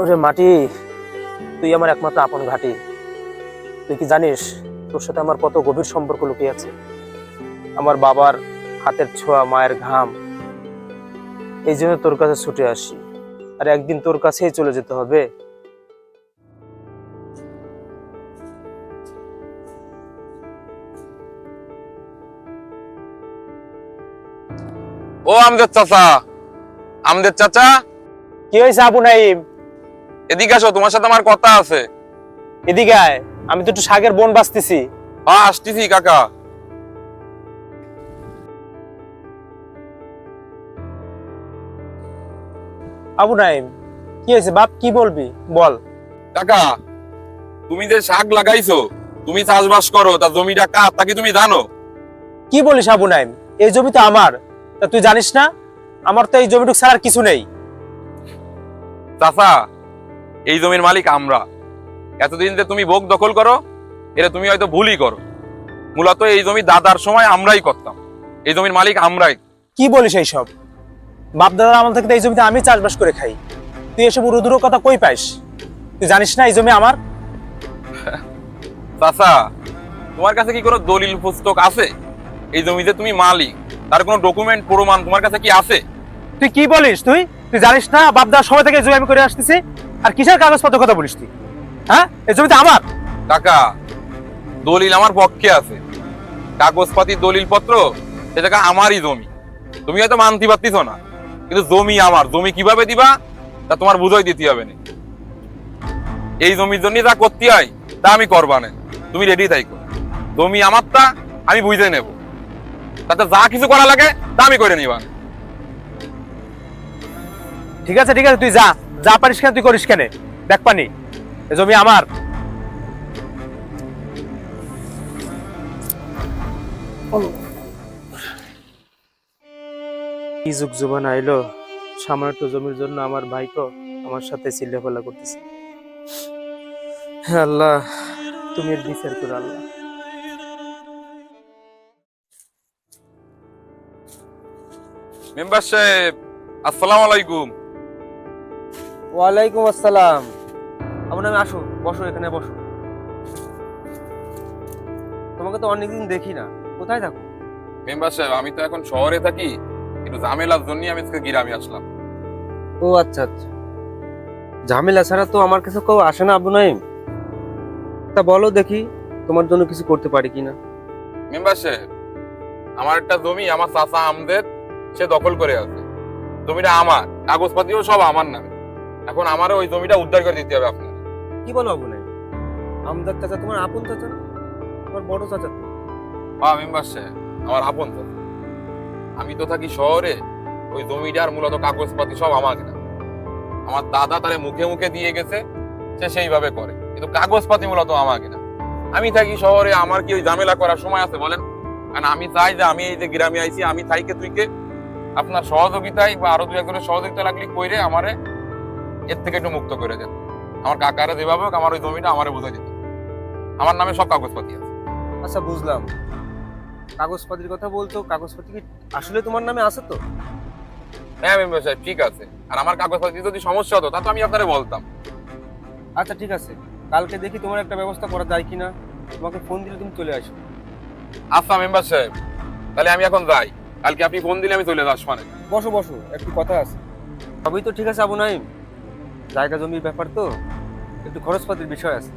ওরে মাটি তুই আমার একমাত্র আপন ঘাটি। তুই কি জানিস তোর সাথে আমার কত গভীর সম্পর্ক লুকিয়ে আছে? আমার বাবার হাতের ছোঁয়া মায়ের ঘাম এই জন্য তোর কাছে ছুটে আসি। আর একদিন তোর কাছেই চলে যেতে হবে। ও আমাদের চাচা আমদের চাচা? কি হয়েছে আবু নাইম? এদিকে আসো তোমার সাথে আমার কথা আছে। এদিকে আয় আমি তো একটু শাকের বন বাঁচতেছি। হ্যাঁ আসতেছি কাকা। আবু নাইম কি হয়েছে বাপ কি বলবি? বল। কাকা তুমি যে শাক লাগাইছো তুমি চাষবাস করো তা জমিটা কার তা কি তুমি জানো? কি বলিস আবু নাইম এই জমি তো আমার তা তুই জানিস না? আমার তো এই জমিটুক ছাড়ার কিছু নেই। চাচা এই জমির মালিক আমরা। এতদিন যে তুমি ভোগ দখল করো এটা তুমি হয়তো ভুলই করো। মূলত এই জমি দাদার সময় আমরাই করতাম। এই জমির মালিক আমরাই। কি বলিস এইসব? বাপ দাদার আমল থেকে এই জমিতে আমি চাষবাস করে খাই। তুই এসব উড়ুদুরো কথা কই পাইস? তুই জানিস না এই জমি আমার? চাচা তোমার কাছে কি কোনো দলিল পুস্তক আছে? এই জমিতে তুমি মালিক তার কোনো ডকুমেন্ট প্রমাণ তোমার কাছে কি আছে? তুই কি বলিস তুই? তুই জানিস না বাপ দাদার সময় থেকে এই জমি আমি করে আসতেছি? আর কিসের কাগজপত্র কথা বলিস তুই? হ্যাঁ? এই জমিতে আমার? কাকা দলিল আমার পক্ষে আছে। কাগজপাতি দলিল পত্র জায়গা আমারই জমি। তুমি হয়তো মানতে পারতিস না কিন্তু জমি আমার। জমি কীভাবে দিবা তা তোমার বুঝাই দিতে হবে না। এই জমির জন্য যা করতে হয় তা আমি করবা না। তুমি রেডি থাইকো। জমি আমারটা আমি বুঝে নেব। তাতে যা কিছু করা লাগে তা আমি করে নিবা। ঠিক আছে ঠিক আছে তুই যা। যা পারিস কেন তুই করিস কেন? দেখ পানি এই জমি আমার। কি যুগ জুবান আইলো সামান্য একটু জমির জন্য আমার ভাইকে আমার সাথে চিল্লাফেলা করতেছে। আল্লাহ তুমি বিচার করো আল্লাহ। মেম্বার সাহেব আসসালামু আলাইকুম। ওয়ালাইকুম আসসালাম। আমার নামে আসো বসো এখানে বসো। তোমাকে তো অনেকদিন দেখি না। কোথায় থাকো? মেম্বার সাহেব আমি তো এখন শহরে থাকি একটু ঝামেলার জন্য আমি আজকে গ্রামে আসলাম। ও আচ্ছা আচ্ছা। ঝামেলা ছাড়া তো আমার কাছে কেউ আসে না আবু নাইম তা বলো দেখি তোমার জন্য কিছু করতে পারি কিনা? মেম্বার সাহেব আমার একটা জমি আমার চাচা আমদের সে দখল করে আছে। জমিটা আমার কাগজপাতিও সব আমার নামে। এখন আমারও ওই জমিটা উদ্ধার করে দিতে হবে আপনার কি বলো নাইম আমদার চাচা তোমার আপন চাচা না? তোমার বড় চাচা তো। হ্যাঁ মেম্বার সাহেব আমার আপন চাচা। আমি তো থাকি শহরে ওই জমিটার মূলত কাগজপাতি সব আমাকে না আমার দাদা তারে মুখে মুখে দিয়ে গেছে সে সেইভাবে করে। কিন্তু কাগজপাতি মূলত আমাকে না আমি থাকি শহরে আমার কি ওই ঝামেলা করার সময় আছে বলেন? কারণ আমি চাই যে আমি এই যে গ্রামে আইছি আমি থাইকে তুইকে আপনার সহযোগিতায় বা আরও দু একজনের সহযোগিতা লাগলে কইরে আমারে এর থেকে একটু মুক্ত করে দেন। আমার কাকারা যেভাবে হোক আমার ওই জমিটা আমারে বুঝাই দিত আমার নামে সব কাগজপাতি আছে। আচ্ছা বুঝলাম। কাগজপাতির কথা বলতো কাগজপাতি কি আসলে তোমার নামে আছে তো? হ্যাঁ মেম্বার সাহেব ঠিক আছে। আর আমার কাগজপাতি যদি সমস্যা হতো তা তো আমি আপনারে বলতাম। আচ্ছা ঠিক আছে। কালকে দেখি তোমার একটা ব্যবস্থা করা যায় কিনা। তোমাকে ফোন দিলে তুমি চলে আসো আচ্ছা মেম্বার সাহেব। তাহলে আমি এখন যাই। কালকে আপনি ফোন দিলে আমি চলে যাস মানে বসো বসো। একটু কথা আছে। সবই তো ঠিক আছে আবু নাইম জায়গা জমির ব্যাপার তো একটু খরচপাতির বিষয় আছে।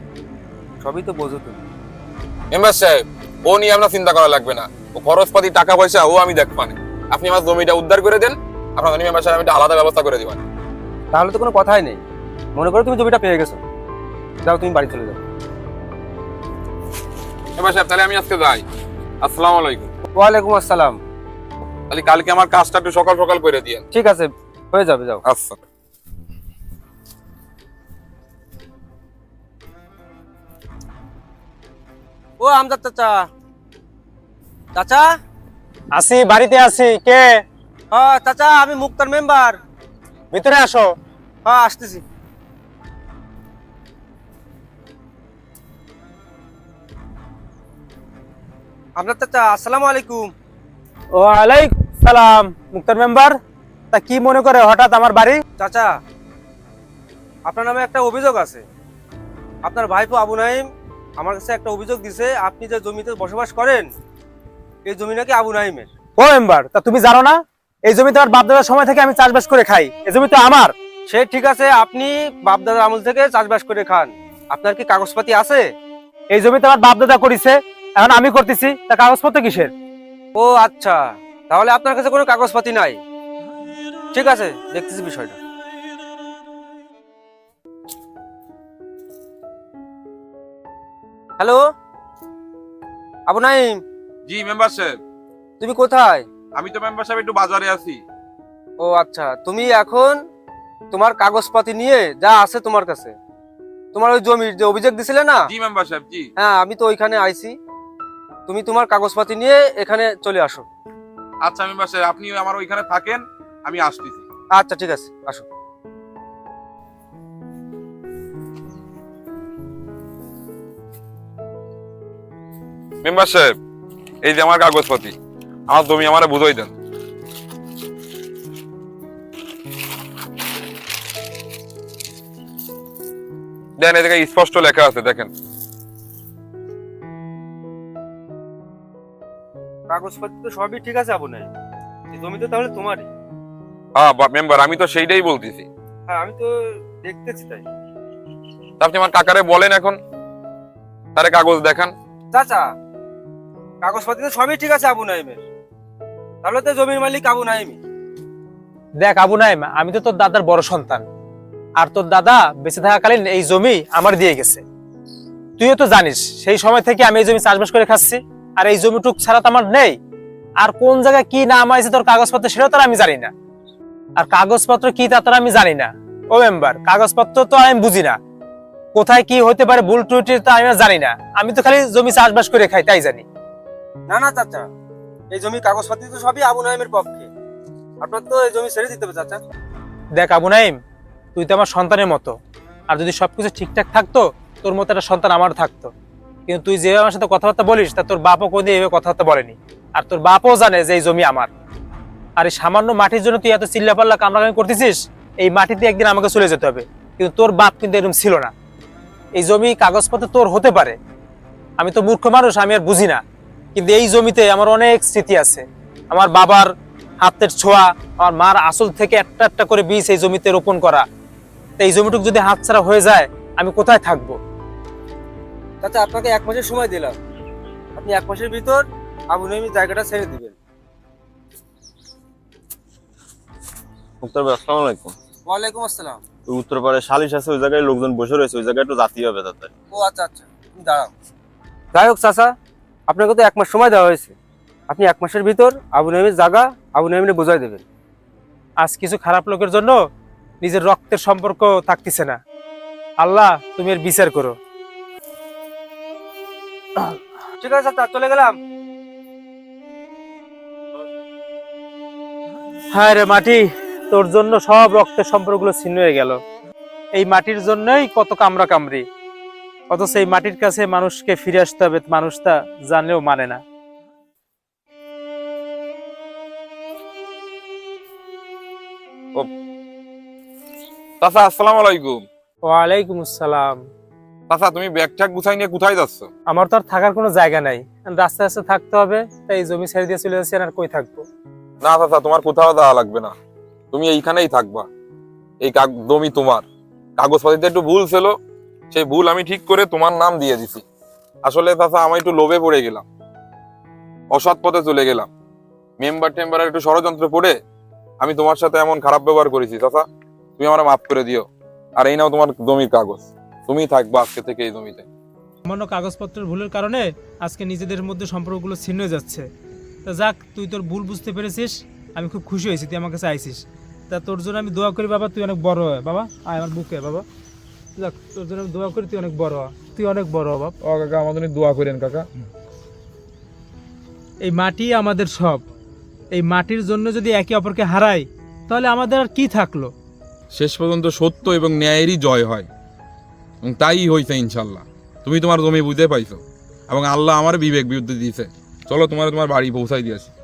সবই তো বোঝো তুমি। মেম্বার সাহেব ও নিয়ে আপনার চিন্তা করা লাগবে না। ও খরচপাতি টাকা পয়সা ও আমি দেখ পানি আপনি আমার জমিটা উদ্ধার করে দেন আপনার মেম্বার সাহেব একটা আলাদা ব্যবস্থা করে দিবেন তাহলে তো কোনো কথাই নেই। মনে করো তুমি জমিটা পেয়ে গেছো। যাও তুমি বাড়ি চলে যাও। মেম্বার সাহেব তাহলে আমি আজকে যাই। আসসালামু আলাইকুম। ওয়ালাইকুম আসসালাম। তাহলে কালকে আমার কাজটা একটু সকাল সকাল করে দিয়েন। ঠিক আছে হয়ে যাবে যাও। আচ্ছা। ও আমজাদ চাচা। চাচা? আসি বাড়িতে আছি কে? হ্যাঁ চাচা আমি মুক্তার মেম্বার। ভিতরে আসো। হ্যাঁ আসতেছি। আপনার চাচা আসসালামু আলাইকুম। ওয়ালাইকুম সালাম মুক্তার মেম্বার। তা কি মনে করে হঠাৎ আমার বাড়ি? চাচা আপনার নামে একটা অভিযোগ আছে। আপনার ভাইপো আবু নাইম আমার কাছে একটা অভিযোগ দিছে আপনি যে জমিতে বসবাস করেন এই জমি নাকি আবু নাইমের। ও মেম্বার তা তুমি জানো না? এই জমিতে আমার বাপ দাদার সময় থেকে আমি চাষবাস করে খাই এই জমি তো আমার। সে ঠিক আছে আপনি বাপদাদার আমল থেকে চাষবাস করে খান। আপনার কি কাগজপাতি আছে? এই জমিতে আমার বাপ দাদা করেছে এখন আমি করতেছি তা কাগজপত্র কিসের? ও আচ্ছা তাহলে আপনার কাছে কোনো কাগজপাতি নাই। ঠিক আছে দেখতেছি বিষয়টা। হ্যালো? আবু নাইম জি মেম্বার সাহেব। তুমি কোথায়? আমি তো মেম্বার সাহেব একটু বাজারে আছি। ও আচ্ছা। তুমি এখন তোমার কাগজপাতি নিয়ে যা আছে তোমার কাছে। তোমার ওই জমির যে অভিযোগ দিছিলে না? জি মেম্বার সাহেব জি। হ্যাঁ আমি তো ওইখানে আইছি। তুমি তোমার কাগজপাতি নিয়ে এখানে চলে আসো। আচ্ছা মেম্বার সাহেব আপনি আমার ওইখানে থাকেন আমি আসতেছি। আচ্ছা ঠিক আছে আসো। মেম্বার সাহেব এই যে আমার কাগজপাতি আমার জমি আমারে বুঝাই দেন। দেন এদিকে স্পষ্ট লেখা আছে দেখেন। কাগজপাতি তো সবই ঠিক আছে আবু জমি তো তাহলে তোমারই। হ্যাঁ মেম্বার আমি তো সেইটাই বলতেছি। হ্যাঁ আমি তো দেখতেছি তাই। আপনি আমার কাকারে বলেন এখন। তারে কাগজ দেখান। চাচা কাগজপাতি তো সবই ঠিক আছে, আবু নাইমের। তাহলে তো জমির মালিক আবু নাইমই দেখ, আবু নাইম, আমি তো তোর দাদার বড় সন্তান। আর তোর দাদা বেঁচে থাকাকালীন এই জমি আমার দিয়ে গেছে। তুইও তো জানিস, সেই সময় থেকে আমি এই জমি চাষবাস করে খাচ্ছি। আর এই জমিটুক ছাড়া তো আমার নেই। আর কোন জায়গায় কি নাম আছে তোর কাগজপত্র, সেটাও তো আমি জানি না। আর কাগজপত্র কি তা তোর আমি জানি না। ও মেম্বার, কাগজপত্র তো আমি বুঝি না। কোথায় কি হতে পারে, ভুল ত্রুটি তা আমি জানি না। আমি তো খালি জমি চাষবাস করে খাই, তাই জানি। না না, চাচা। এই জমি কাগজপাতি তো সবই আবু নাইমের পক্ষে। আপনার তো এই জমি ছেড়ে দিতে হবে, চাচা। দেখ, আবু নাইম, তুই তো আমার সন্তানের মতো। আর যদি সবকিছু ঠিকঠাক থাকতো, তোর মতো একটা সন্তান আমার থাকতো। কিন্তু তুই যেভাবে আমার সাথে কথাবার্তা বলিস, তা তোর বাপও কোনদিন এভাবে কথাবার্তা বলেনি। আর তোর বাপও জানে যে এই জমি আমার। আর এই সামান্য মাটির জন্য তুই এত চিল্লাপাল্লা কামড়াকামি করতেছিস, এই মাটিতে একদিন আমাকে চলে যেতে হবে। কিন্তু তোর বাপ কিন্তু এরকম ছিল না। এই জমি, কাগজপত্র তোর হতে পারে। আমি তো মূর্খ মানুষ, আমি আর বুঝি না। কিন্তু এই জমিতে আমার অনেক স্মৃতি আছে। আমার বাবার হাতের ছোঁয়া আমার মার আসল থেকে একটা একটা করে বীজ এই জমিতে রোপণ করা। তো এই জমিটুকু যদি হাতছাড়া হয়ে যায় আমি কোথায় থাকব? চাচা আপনাকে এক মাসের সময় দিলাম। আপনি এক মাসের ভিতর আবু নাইমের জায়গাটা ছেড়ে দিবেন। মুক্তার ভাই আসসালামু আলাইকুম। ওয়ালাইকুম আসসালাম। ওই উত্তরপাড়ে সালিশ আছে ওই জায়গায় লোকজন বসে রয়েছে ওই জায়গায় একটু জাতি হবে তাতে। ও আচ্ছা আচ্ছা। দাঁড়াও। যাই হোক চাচা আপনাকে তো এক মাস সময় দেওয়া হয়েছে। আপনি এক মাসের ভিতর আবু নাইমের জায়গা আবু নাইমের বোঝাই দেবেন। আজ কিছু খারাপ লোকের জন্য নিজের রক্তের সম্পর্ক থাকতেছে না। আল্লাহ তুমি এর বিচার করো। ঠিক আছে চাচা চলে গেলাম। হ্যাঁ রে মাটি তোর জন্য সব রক্তের সম্পর্কগুলো ছিন্ন হয়ে গেল। এই মাটির জন্যই কত কামড়া কামড়ি অথচ এই মাটির কাছে মানুষকে ফিরে আসতে হবে মানুষ তা জানলেও মানে না। চাচা আসসালামু আলাইকুম। ওয়ালাইকুম আসসালাম। চাচা তুমি ব্যাগ ট্যাগ গুছাই নিয়ে কোথায় যাচ্ছ? আমার তো আর থাকার কোনো জায়গা নাই। রাস্তায় রাস্তায় থাকতে হবে তাই জমি ছেড়ে দিয়ে চলে যাচ্ছি আর কই থাকব? না চাচা তোমার কোথাও যাওয়া লাগবে না। তুমি এইখানেই থাকবা। এই কাগ- জমি তোমার। কাগজপাতিতে একটু ভুল ছিল। সেই ভুল আমি ঠিক করে তোমার নাম দিয়ে দিছি। আসলে চাচা, আমি একটু লোভে পড়ে গেলাম। অসৎ পথে চলে গেলাম। মেম্বার টেম্বারের একটু ষড়যন্ত্র পড়ে আমি তোমার সাথে এমন খারাপ ব্যবহার করেছি, চাচা। তুমি আমার মাফ করে দিও। আর এই নাও তোমার জমির কাগজ। তুমি থাকবা আজকে থেকে এই জমিতে। সামান্য কাগজপত্রের ভুলের কারণে আজকে নিজেদের মধ্যে সম্পর্কগুলো ছিন্ন হয়ে যাচ্ছে। তা যাক, তুই তোর ভুল বুঝতে পেরেছিস। আমি খুব খুশি হয়েছি, তুই আমার কাছে আইসিস। তা তোর জন্য আমি দোয়া করি, বাবা। তুই অনেক বড় হয় বাবা। আয় আমার বুকে, বাবা। যাক তোর জন্য দোয়া করি তুই অনেক বড় হ। তুই অনেক বড় হ বাপ। ও কাকা আমাদের দোয়া করেন কাকা। এই মাটি আমাদের সব। এই মাটির জন্য যদি একে অপরকে হারাই তাহলে আমাদের আর কি থাকল? শেষ পর্যন্ত সত্য এবং ন্যায়েরই জয় হয়। এবং তাই হয়েছে ইনশাল্লাহ তুমি তোমার জমি বুঝতে পাইছো। এবং আল্লাহ আমার বিবেক বিরুদ্ধে দিয়েছে। চলো তোমার তোমার বাড়ি পৌঁছাই দিয়েছি।